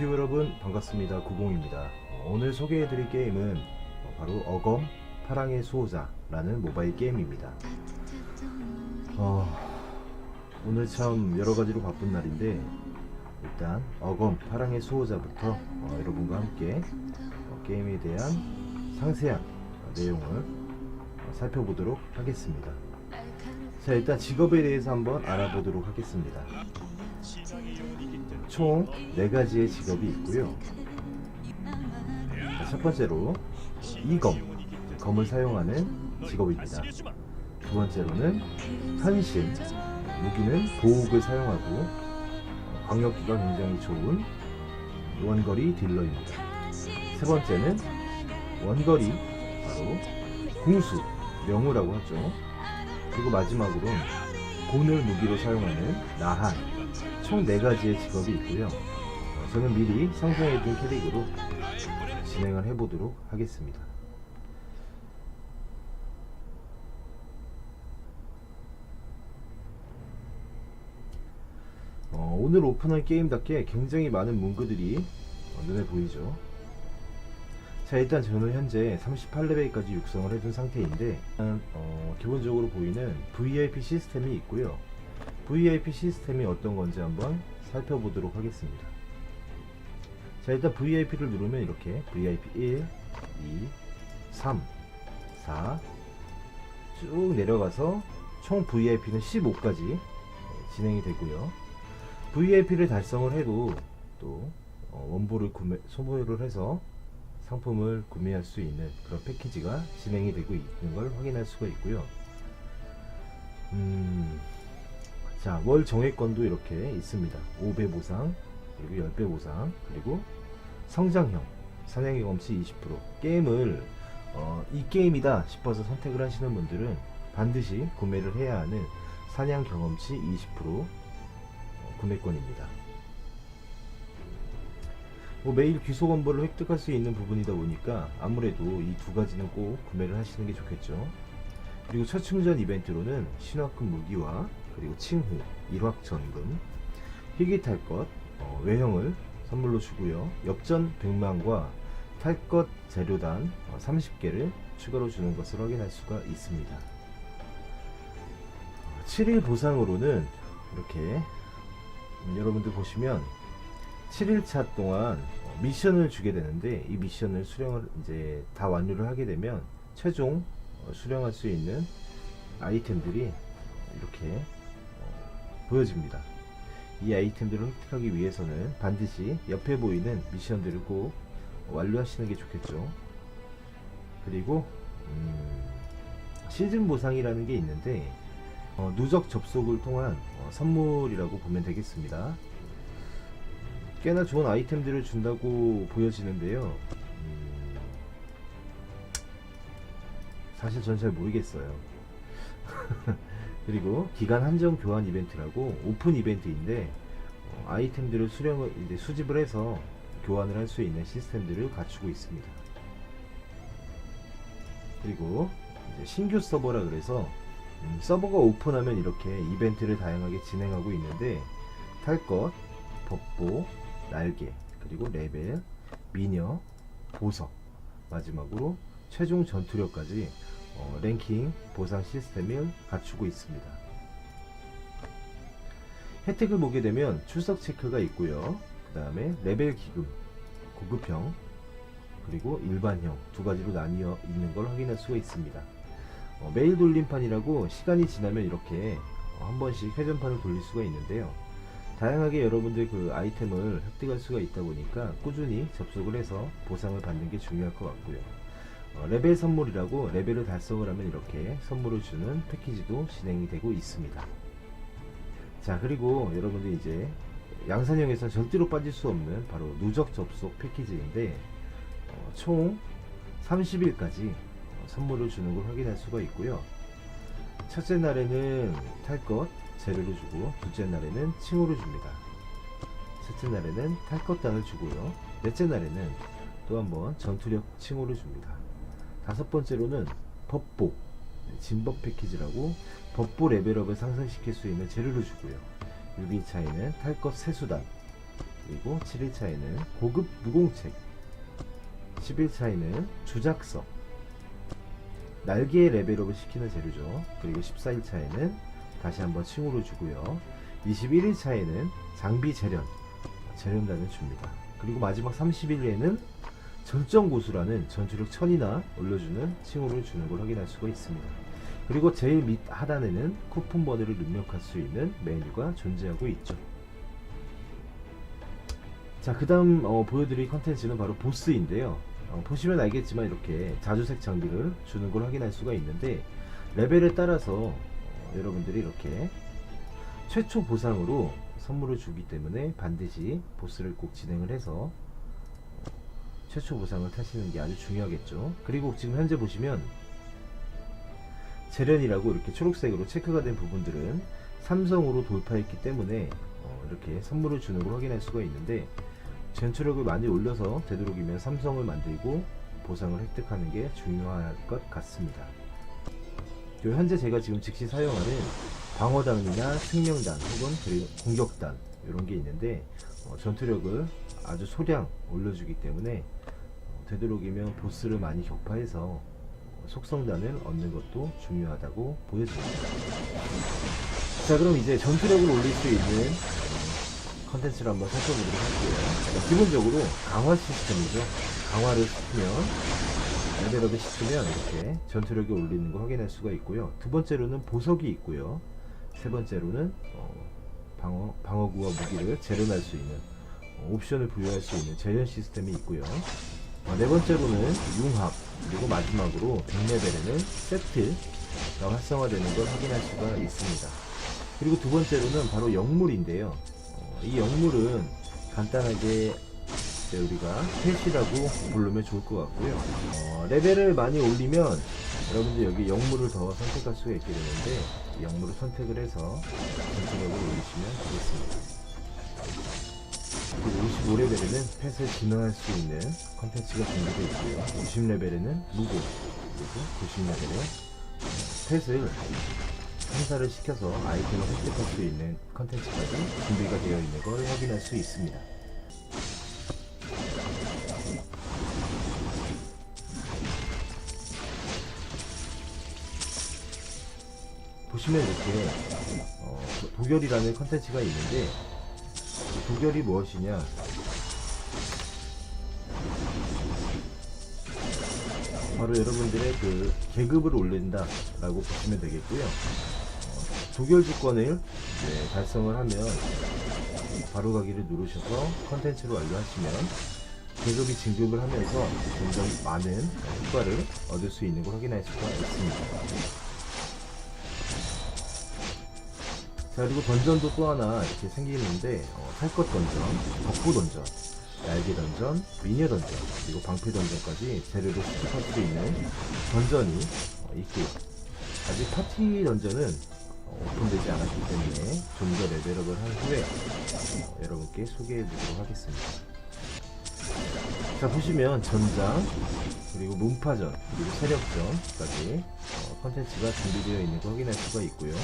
유튜브 여러분 반갑습니다. 구공입니다. 어, 오늘 소개해드릴 게임은 어, 바로 어검 파랑의 수호자라는 모바일 게임입니다. 어, 오늘 참 여러 가지로 바쁜 날인데 일단 어검 파랑의 수호자부터 어, 여러분과 함께 어, 게임에 대한 상세한 어, 내용을 어, 살펴보도록 하겠습니다. 자 일단 직업에 대해서 한번 알아보도록 하겠습니다 총 4가지의 직업이 있고요. 자, 첫 번째로 이검, 검을 사용하는 직업입니다. 두 번째로는 현신, 무기는 보옥을 사용하고 어, 광역기가 굉장히 좋은 원거리 딜러입니다. 세 번째는 원거리, 바로 궁수, 명우라고 하죠. 그리고 마지막으로 곤을 무기로 사용하는 나한, 총 4가지의 직업이 있고요. 어, 저는 미리 상상해둔 캐릭으로 진행을 해보도록 하겠습니다. 어, 오늘 오픈한 게임답게 굉장히 많은 문구들이 어, 눈에 보이죠. 자 일단 저는 현재 38레벨까지 육성을 해둔 상태인데 어, 기본적으로 보이는 VIP 시스템이 있고요. VIP 시스템이 어떤 건지 한번 살펴보도록 하겠습니다. 자, 일단 VIP를 누르면 이렇게 VIP 1, 2, 3, 4 쭉 내려가서 총 VIP는 15까지 진행이 되고요. VIP를 달성을 해도 또 어, 원보를 구매, 소모를 해서 상품을 구매할 수 있는 그런 패키지가 진행이 되고 있는 걸 확인할 수가 있고요. 음, 자, 월 정액권도 이렇게 있습니다. 5배 보상, 그리고 10배 보상, 그리고 성장형, 사냥의 검치 20%. 게임을, 어, 이 게임이다 싶어서 선택을 하시는 분들은 반드시 구매를 해야 하는 사냥 경험치 20% 어, 구매권입니다. 뭐 매일 건보를 획득할 수 있는 부분이다 보니까 아무래도 이 두 가지는 꼭 구매를 하시는 게 좋겠죠. 그리고 첫 충전 이벤트로는 신화금 무기와 그리고 칭호, 일확전금, 희귀 탈 것, 어, 외형을 선물로 주고요. 엽전 100만과 탈것 재료단 어, 30개를 추가로 주는 것을 확인할 수가 있습니다. 7일 보상으로는 이렇게 음, 여러분들 보시면 7일차 동안 어, 미션을 주게 되는데 이 미션을 수령을 이제 다 완료를 하게 되면 최종 어, 수령할 수 있는 아이템들이 이렇게 어, 보여집니다. 이 아이템들을 획득하기 위해서는 반드시 옆에 보이는 미션들을 꼭 완료하시는 게 좋겠죠. 그리고 음, 시즌 보상이라는 게 있는데 어, 누적 접속을 통한 어, 선물이라고 보면 되겠습니다. 꽤나 좋은 아이템들을 준다고 보여지는데요. 사실 전 잘 모르겠어요. 그리고 기간 한정 교환 이벤트라고 오픈 이벤트인데 어, 아이템들을 수령을 이제 수집을 해서 교환을 할 수 있는 시스템들을 갖추고 있습니다. 그리고 이제 신규 서버라 그래서 음, 서버가 오픈하면 이렇게 이벤트를 다양하게 진행하고 있는데 탈 것, 법보, 날개, 그리고 레벨, 미녀, 보석, 마지막으로 최종 전투력까지 어, 랭킹 보상 시스템을 갖추고 있습니다. 혜택을 보게 되면 출석 체크가 있고요. 그 다음에 레벨 기금, 고급형, 그리고 일반형 두 가지로 나뉘어 있는 걸 확인할 수가 있습니다. 어, 매일 돌림판이라고 시간이 지나면 이렇게 어, 한 번씩 회전판을 돌릴 수가 있는데요. 다양하게 여러분들 그 아이템을 획득할 수가 있다 보니까 꾸준히 접속을 해서 보상을 받는 게 중요할 것 같고요. 어, 레벨 선물이라고 레벨을 달성을 하면 이렇게 선물을 주는 패키지도 진행이 되고 있습니다. 자 그리고 여러분들 이제 양산형에서 절대로 빠질 수 없는 바로 누적 접속 패키지인데 어, 총 30일까지 선물을 주는 걸 확인할 수가 있고요. 첫째 날에는 탈 것 재료를 주고 둘째 날에는 칭호를 줍니다. 셋째 날에는 탈 것 단을 주고요. 넷째 날에는 또 한번 전투력 칭호를 줍니다. 다섯 번째로는 법보 진법 패키지라고 법보 레벨업을 상승시킬 수 있는 재료를 주고요. 6일차에는 탈것 세수단 그리고 7일차에는 고급 무공책 11차에는 주작석 날개 레벨업을 시키는 재료죠. 그리고 14일차에는 다시 한번 칭호를 주고요. 21일차에는 장비 재련 재련단을 줍니다. 그리고 마지막 30일에는 전정고수라는 전투력 1000이나 올려주는 칭호를 주는 걸 확인할 수가 있습니다 그리고 제일 밑 하단에는 쿠폰 번호를 입력할 수 있는 메뉴가 존재하고 있죠 자, 그 다음 어, 보여드릴 컨텐츠는 바로 보스인데요. 어, 보시면 알겠지만 이렇게 자주색 장비를 주는 걸 확인할 수가 있는데 레벨에 따라서 어, 여러분들이 이렇게 최초 보상으로 선물을 주기 때문에 반드시 보스를 꼭 진행을 해서 어, 최초 보상을 타시는 게 아주 중요하겠죠. 그리고 지금 현재 보시면 재련이라고 이렇게 초록색으로 체크가 된 부분들은 삼성으로 돌파했기 때문에 어, 이렇게 선물을 주는 걸 확인할 수가 있는데 전투력을 많이 올려서 되도록이면 삼성을 만들고 보상을 획득하는 게 중요할 것 같습니다. 현재 제가 지금 즉시 사용하는 방어단이나 생명단 혹은 공격단 이런 게 있는데 어, 전투력을 아주 소량 올려주기 때문에 어, 되도록이면 보스를 많이 격파해서 어, 속성단을 얻는 것도 중요하다고 보여집니다. 자 그럼 이제 전투력을 올릴 수 있는 컨텐츠를 한번 살펴보도록 할게요. 자, 기본적으로 강화 시스템이죠. 강화를 시키면 레벨업을 시키면 이렇게 전투력이 올리는 거 확인할 수가 있고요. 두 번째로는 보석이 있고요. 세 번째로는 어, 방어 방어구와 무기를 재련할 수 있는 어, 옵션을 부여할 수 있는 재련 시스템이 있고요. 어, 네 번째로는 융합 그리고 마지막으로 100레벨에는 세트가 활성화되는 걸 확인할 수가 있습니다. 그리고 두 번째로는 바로 영물인데요. 어, 이 영물은 간단하게 우리가 펫이라고 부르면 좋을 것 같고요. 어, 레벨을 많이 올리면 여러분들 여기 영물을 더 선택할 수가 있게 되는데 이 영물을 선택을 해서 전투력을 올리시면 5레벨에는 펫을 진화할 수 있는 컨텐츠가 준비되어 있고요. 90레벨에는 무고, 그리고 90레벨에 펫을 행사를 시켜서 아이템을 획득할 수 있는 컨텐츠까지 준비가 되어 있는 걸 확인할 수 있습니다. 보시면 이렇게 어, 그 도결이라는 컨텐츠가 있는데 도결이 무엇이냐 바로 여러분들의 그 계급을 올린다 라고 보시면 되겠고요. 어, 조건을 이제 달성을 하면 바로 가기를 누르셔서 컨텐츠를 완료하시면 계급이 진급을 하면서 점점 많은 효과를 얻을 수 있는 걸 확인할 수가 있습니다. 자 그리고 던전도 또 하나 이렇게 생기는데 어, 탈것 던전, 덕후 던전, 날개 던전, 미녀 던전, 그리고 방패 던전까지 재료로 수집할 수 있는 던전이 어, 있고요. 아직 파티 던전은 어, 오픈되지 않았기 때문에 좀 더 레벨업을 한 후에 어, 여러분께 소개해 드리도록 하겠습니다. 자 보시면 전장 그리고 문파전 그리고 세력전까지 어, 컨텐츠가 준비되어 있는 거 확인할 수가 있고요.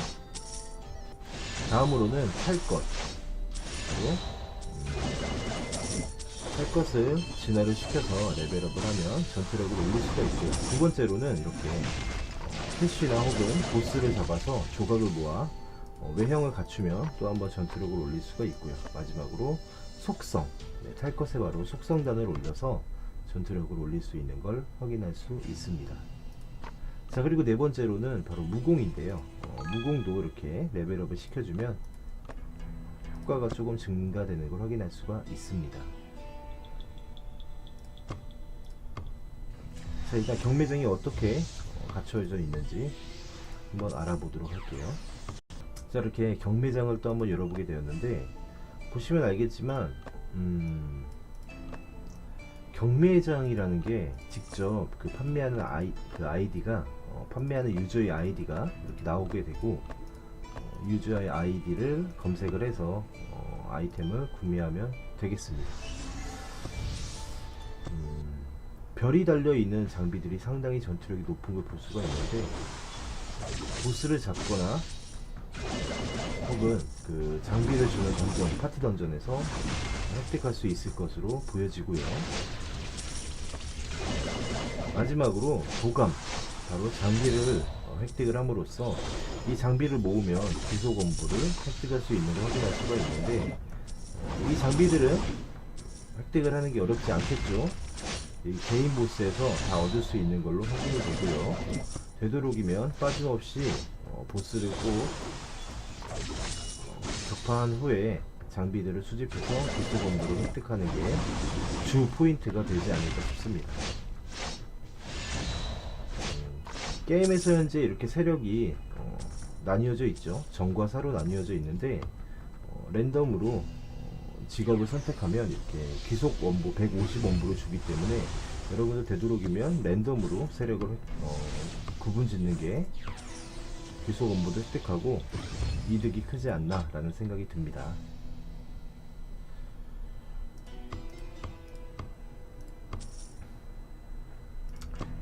다음으로는 탈 것. 그리고 음, 탈 것을 진화를 시켜서 레벨업을 하면 전투력을 올릴 수가 있고요. 두 번째로는 이렇게 어, 캐시나 혹은 보스를 잡아서 조각을 모아 어, 외형을 갖추면 또 한번 전투력을 올릴 수가 있고요. 마지막으로 속성. 네, 탈 것에 바로 속성단을 올려서 전투력을 올릴 수 있는 걸 확인할 수 있습니다. 자 그리고 네 번째로는 바로 무공인데요 어, 무공도 이렇게 레벨업을 시켜주면 효과가 조금 증가되는 걸 확인할 수가 있습니다 자 일단 경매장이 어떻게 어, 갖춰져 있는지 한번 알아보도록 할게요 자 이렇게 경매장을 또 한번 열어보게 되었는데 보시면 알겠지만 음, 경매장이라는 게 직접 그 판매하는 아이 그 아이디가 어, 판매하는 유저의 아이디가 이렇게 나오게 되고 어, 유저의 아이디를 검색을 해서 어, 아이템을 구매하면 되겠습니다. 별이 달려 있는 장비들이 상당히 전투력이 높은 걸 볼 수가 있는데 보스를 잡거나 혹은 그 장비를 주는 던전, 파티 던전에서 획득할 수 있을 것으로 보여지고요. 마지막으로 도감, 바로 장비를 어, 획득을 함으로써 이 장비를 모으면 기소 건부를 획득할 수 있는 걸 확인할 수가 있는데 어, 이 장비들은 획득을 하는 게 어렵지 않겠죠. 이 개인 보스에서 다 얻을 수 있는 걸로 확인이 되고요. 되도록이면 빠짐없이 어, 보스를 꼭 어, 격파한 후에 장비들을 수집해서 기소 건부를 획득하는 게 주 포인트가 되지 않을까 싶습니다. 게임에서 현재 이렇게 세력이 어, 나뉘어져 있죠. 정과 사로 나뉘어져 있는데 어, 랜덤으로 어, 직업을 선택하면 이렇게 기속 원부 150원부를 주기 때문에 여러분들 되도록이면 랜덤으로 세력을 획- 어, 구분 짓는 게 기속 원부도 획득하고 이득이 크지 않나 라는 생각이 듭니다.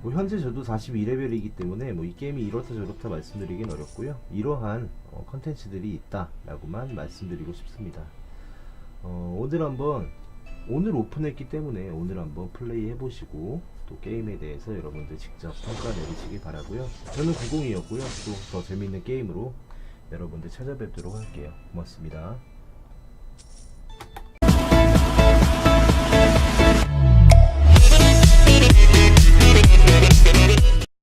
뭐 현재 저도 42레벨이기 때문에 뭐 이 게임이 이렇다 저렇다 말씀드리긴 어렵고요. 이러한 어, 컨텐츠들이 있다라고만 말씀드리고 싶습니다. 어, 오늘 한번 오늘 오픈했기 때문에 오늘 한번 플레이 해보시고 또 게임에 대해서 여러분들 직접 평가 내리시길 바라고요. 저는 90이었고요. 또 더 재밌는 게임으로 여러분들 찾아뵙도록 할게요. 고맙습니다.